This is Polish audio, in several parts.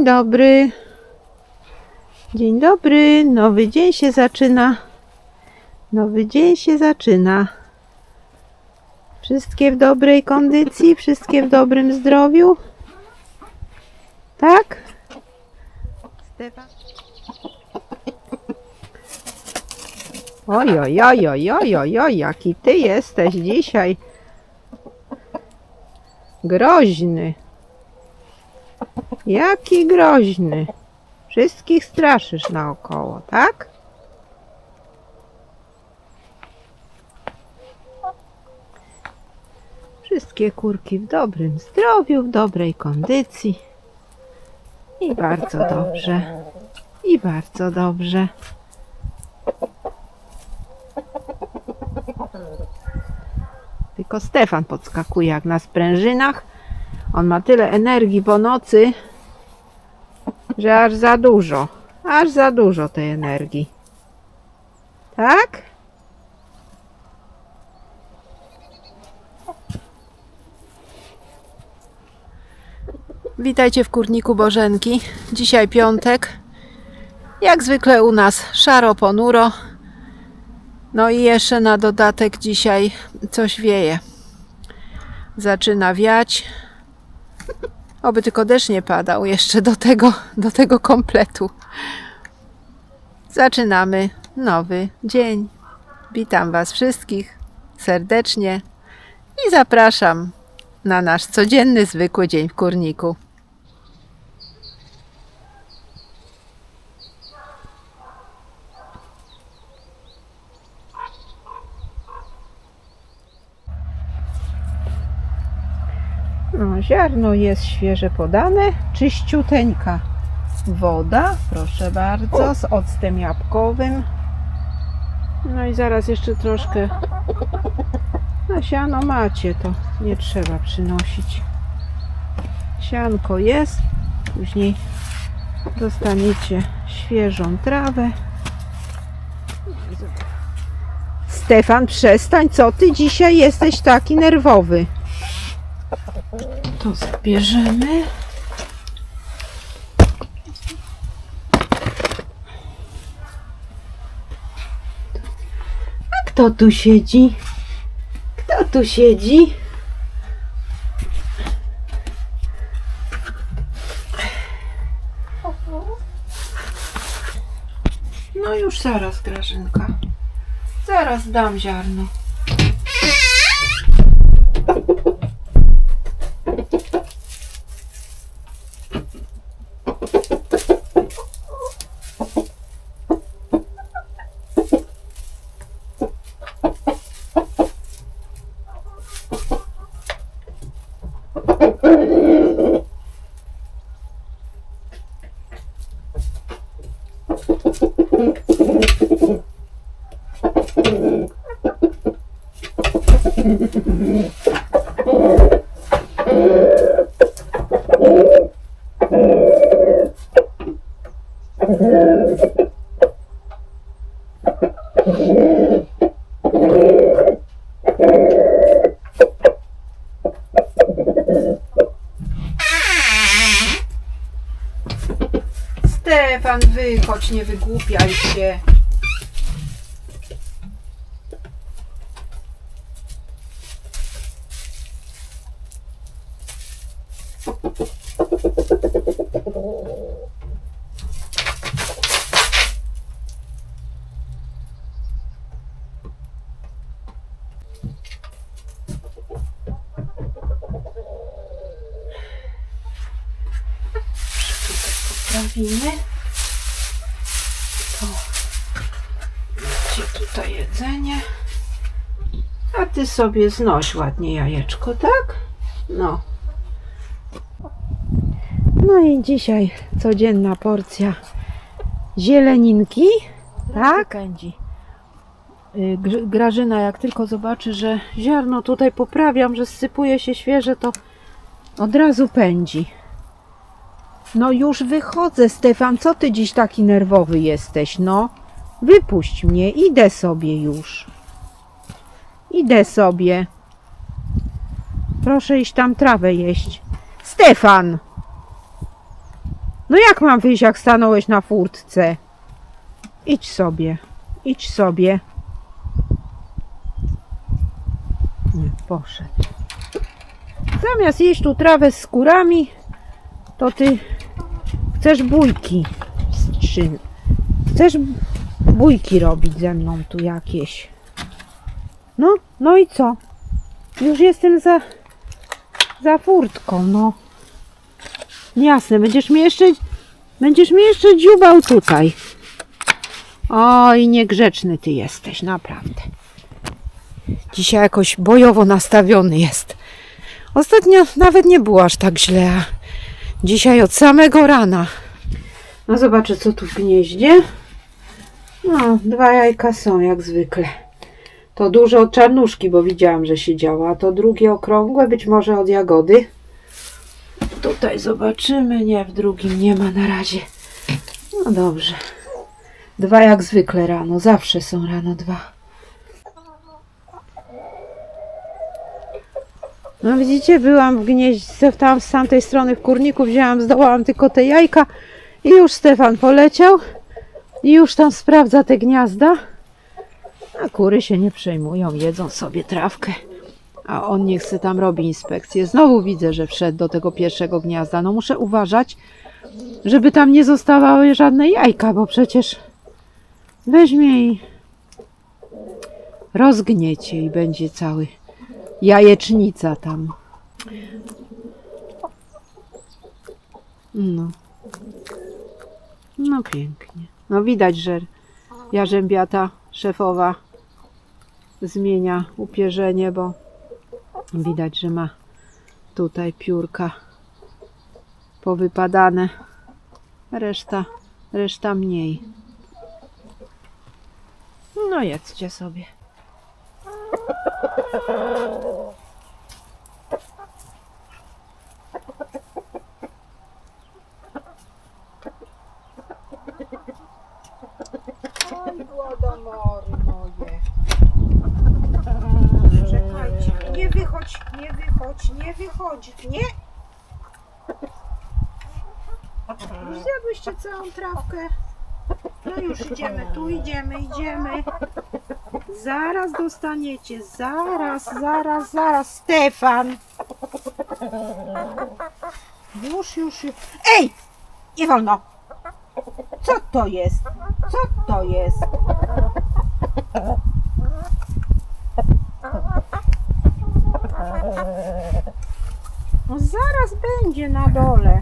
Dzień dobry. Dzień dobry. Nowy dzień się zaczyna. Nowy dzień się zaczyna. Wszystkie w dobrej kondycji, wszystkie w dobrym zdrowiu. Tak? Stefan? Oj, oj, oj, oj, oj, oj, oj, jaki ty jesteś dzisiaj groźny. Jaki groźny. Wszystkich straszysz naokoło, tak? Wszystkie kurki w dobrym zdrowiu, w dobrej kondycji. I bardzo dobrze. I bardzo dobrze. Tylko Stefan podskakuje jak na sprężynach. On ma tyle energii po nocy, że aż za dużo. Aż za dużo tej energii. Tak? Witajcie w kurniku Bożenki. Dzisiaj piątek. Jak zwykle u nas szaro ponuro. No i jeszcze na dodatek dzisiaj coś wieje. Zaczyna wiać. Oby tylko deszcz nie padał jeszcze do tego, do tego kompletu. Zaczynamy nowy dzień. Witam Was wszystkich serdecznie i zapraszam na nasz codzienny, zwykły dzień w kurniku. No, ziarno jest świeże podane, czyściuteńka woda, proszę bardzo, z octem jabłkowym. No i zaraz jeszcze troszkę na siano macie, to nie trzeba przynosić. Sianko jest, później dostaniecie świeżą trawę. Stefan, przestań, co ty dzisiaj jesteś taki nerwowy? To zabierzemy. A kto tu siedzi? Kto tu siedzi? No już zaraz, Grażynka. Zaraz dam ziarno. Stefan, wychodź, nie wygłupiaj się. Poprawimy. To macie tutaj jedzenie. A ty sobie znoś ładnie jajeczko, tak? No. No i dzisiaj codzienna porcja zieleninki. Tak? Pędzi. Y, Gr- Grażyna, jak tylko zobaczy, że ziarno tutaj poprawiam, że sypuje się świeże, to od razu pędzi. No już wychodzę, Stefan. Co ty dziś taki nerwowy jesteś? No, wypuść mnie. Idę sobie już. Idę sobie. Proszę iść tam trawę jeść. Stefan! No jak mam wyjść, jak stanąłeś na furtce? Idź sobie, idź sobie. Nie, poszedł. Zamiast jeść tu trawę z skórami, to ty chcesz bójki wstrzyn. Chcesz bójki robić ze mną tu jakieś. No, no i co? Już jestem za, za furtką, no. Jasne, będziesz mnie jeszcze, będziesz mnie jeszcze dziubał tutaj. Oj, niegrzeczny ty jesteś, naprawdę. Dzisiaj jakoś bojowo nastawiony jest. Ostatnio nawet nie było aż tak źle, dzisiaj od samego rana. No zobaczę, co tu w gnieździe. No, dwa jajka są jak zwykle. To duże od czarnuszki, bo widziałam, że siedziała, a to drugie okrągłe, być może od jagody. Tutaj zobaczymy. Nie, w drugim nie ma na razie. No dobrze. Dwa jak zwykle rano. Zawsze są rano dwa. No widzicie, byłam w gnieździe, tam z tamtej strony w kurniku, wzięłam, zdołałam tylko te jajka i już Stefan poleciał i już tam sprawdza te gniazda. A kury się nie przejmują, jedzą sobie trawkę. A on nie chce tam robi inspekcję. Znowu widzę, że wszedł do tego pierwszego gniazda. No muszę uważać, żeby tam nie zostawały żadne jajka, bo przecież weźmie i rozgniecie i będzie cały jajecznica tam. No. No pięknie. No widać, że jarzębiata szefowa zmienia upierzenie, bo widać, że ma tutaj piórka powypadane. Reszta, reszta mniej. No jedzcie sobie. Oj, nie wychodź, nie wychodź, nie wychodź, nie. Już zjadłyście całą trawkę. No już idziemy, tu idziemy, idziemy. Zaraz dostaniecie, zaraz, zaraz, zaraz, Stefan. Już, już, już. Ej! Nie wolno. Co to jest? Co to jest? No zaraz będzie na dole.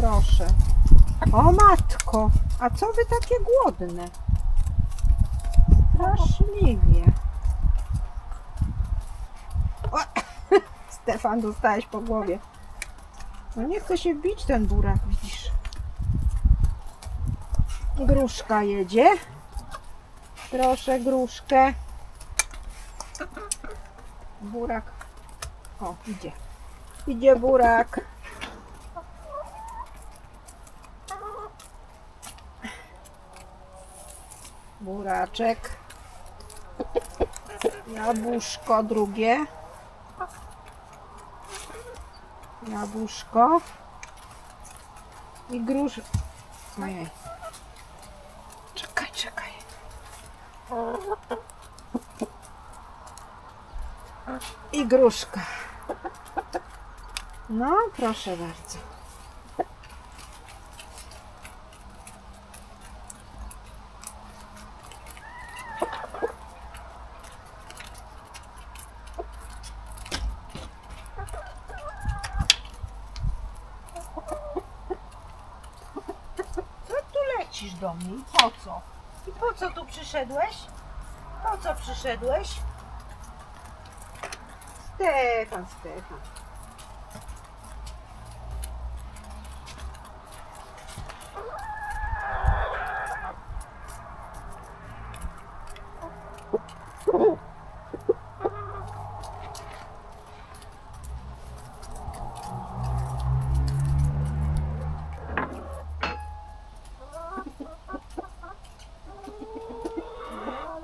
Proszę. O matko, a co wy takie głodne? Straszliwie. O, Stefan, dostałeś po głowie. No nie chce się bić ten burak, widzisz. Gruszka jedzie. Proszę gruszkę. Burak. O, idzie. Idzie burak. Buraczek. Jabłuszko drugie. Jabłuszko. I grusz. Ojej. Czekaj, czekaj. I gruszka. No, proszę bardzo. Co tu lecisz do mnie i po co? I po co tu przyszedłeś? Po co przyszedłeś? Stefan, Stefan.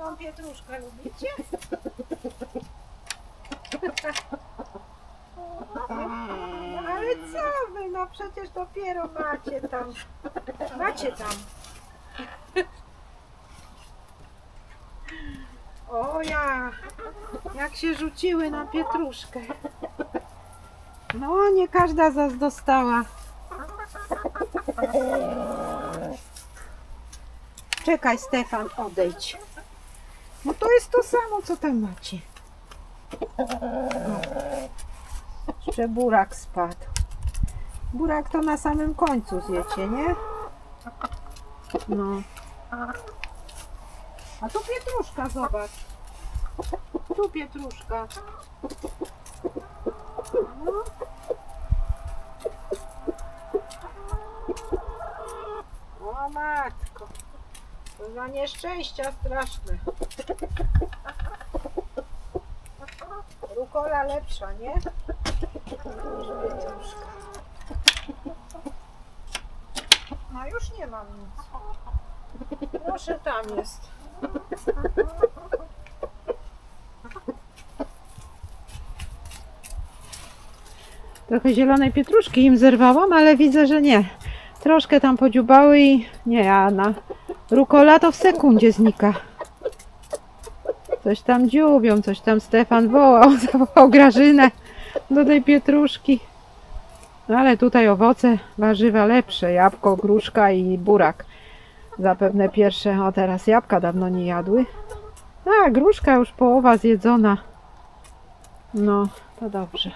Zieloną pietruszkę lubicie? Ale co wy, no przecież dopiero macie tam. Macie tam. O ja, jak się rzuciły na pietruszkę. No, nie każda zas dostała. Czekaj, Stefan, odejdź. No to jest to samo, co tam macie. Jeszcze burak spadł. Burak to na samym końcu zjecie, nie? No. A tu pietruszka, zobacz. Tu pietruszka. No. O matko. To za nieszczęścia straszne. Rukola lepsza, nie? Niż pietruszka. No już nie mam nic. Proszę, tam jest. Trochę zielonej pietruszki im zerwałam, ale widzę, że nie. Troszkę tam podziubały i nie, a na rukola to w sekundzie znika. Coś tam dziubią, coś tam Stefan wołał, zawołał Grażynę do tej pietruszki. No ale tutaj owoce, warzywa lepsze, jabłko, gruszka i burak. Zapewne pierwsze, o teraz jabłka dawno nie jadły. A, gruszka już połowa zjedzona. No, to dobrze.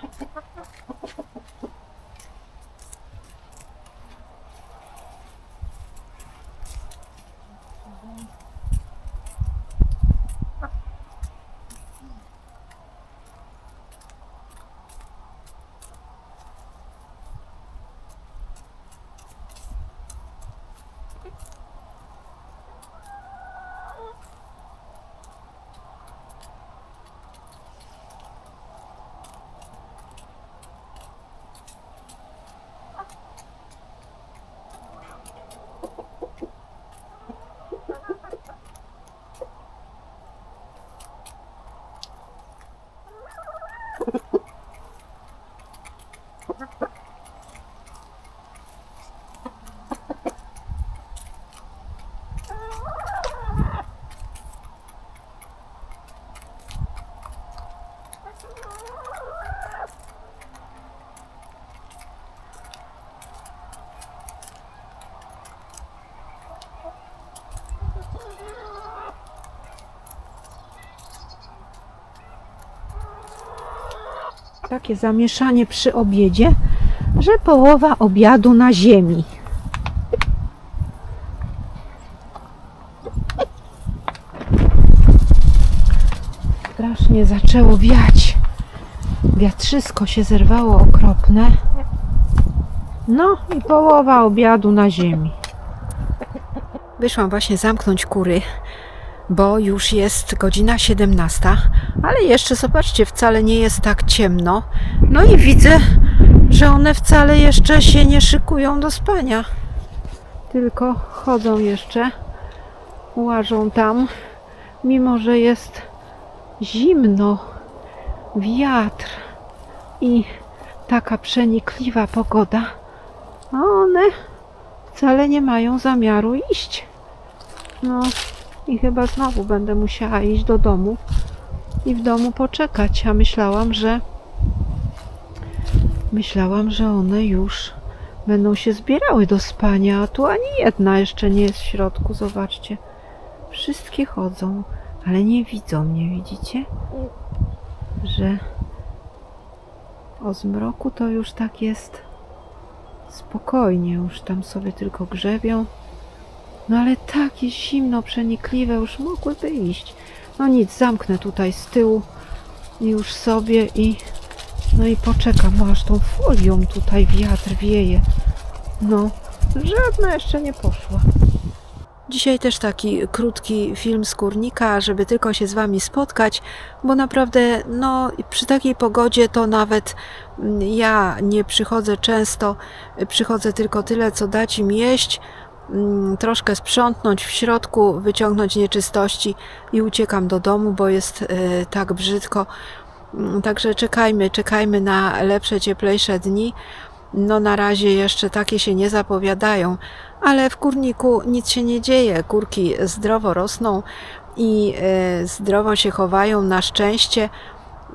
Takie zamieszanie przy obiedzie, że połowa obiadu na ziemi. Strasznie zaczęło wiać. Wiatrzysko się zerwało okropne. No i połowa obiadu na ziemi. Wyszłam właśnie zamknąć kury, bo już jest godzina 17, ale jeszcze zobaczcie, wcale nie jest tak ciemno. No i widzę, że one wcale jeszcze się nie szykują do spania. Tylko chodzą jeszcze, łażą tam, mimo że jest zimno, wiatr i taka przenikliwa pogoda. A one wcale nie mają zamiaru iść. No i chyba znowu będę musiała iść do domu i w domu poczekać. A myślałam, że myślałam, że one już będą się zbierały do spania, a tu ani jedna jeszcze nie jest w środku. Zobaczcie. Wszystkie chodzą, ale nie widzą mnie, widzicie? Że o zmroku to już tak jest spokojnie, już tam sobie tylko grzebią. No ale tak jest zimno, przenikliwe, już mogłyby iść. No nic, zamknę tutaj z tyłu już sobie i no i poczekam, aż tą folią tutaj wiatr wieje. No, żadna jeszcze nie poszła. Dzisiaj też taki krótki film z kurnika, żeby tylko się z Wami spotkać, bo naprawdę, no, przy takiej pogodzie to nawet mm, ja nie przychodzę często, przychodzę tylko tyle, co dać im jeść, troszkę sprzątnąć w środku, wyciągnąć nieczystości i uciekam do domu, bo jest e, tak brzydko. Mm, Także czekajmy, czekajmy na lepsze, cieplejsze dni. no na razie jeszcze takie się nie zapowiadają, ale w kurniku nic się nie dzieje. Kurki zdrowo rosną i e, zdrowo się chowają. Na szczęście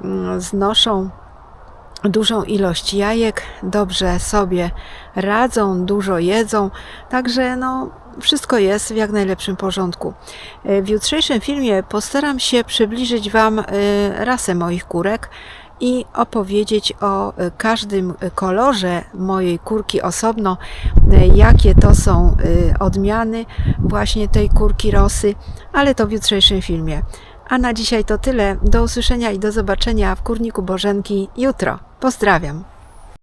mm, znoszą dużą ilość jajek, dobrze sobie radzą, dużo jedzą, także no wszystko jest w jak najlepszym porządku. E, W jutrzejszym filmie postaram się przybliżyć Wam e, rasę moich kurek i opowiedzieć o e, każdym kolorze mojej kurki osobno, jakie to są odmiany właśnie tej kurki rosy, ale to w jutrzejszym filmie. A na dzisiaj to tyle. Do usłyszenia i do zobaczenia w kurniku Bożenki jutro. Pozdrawiam.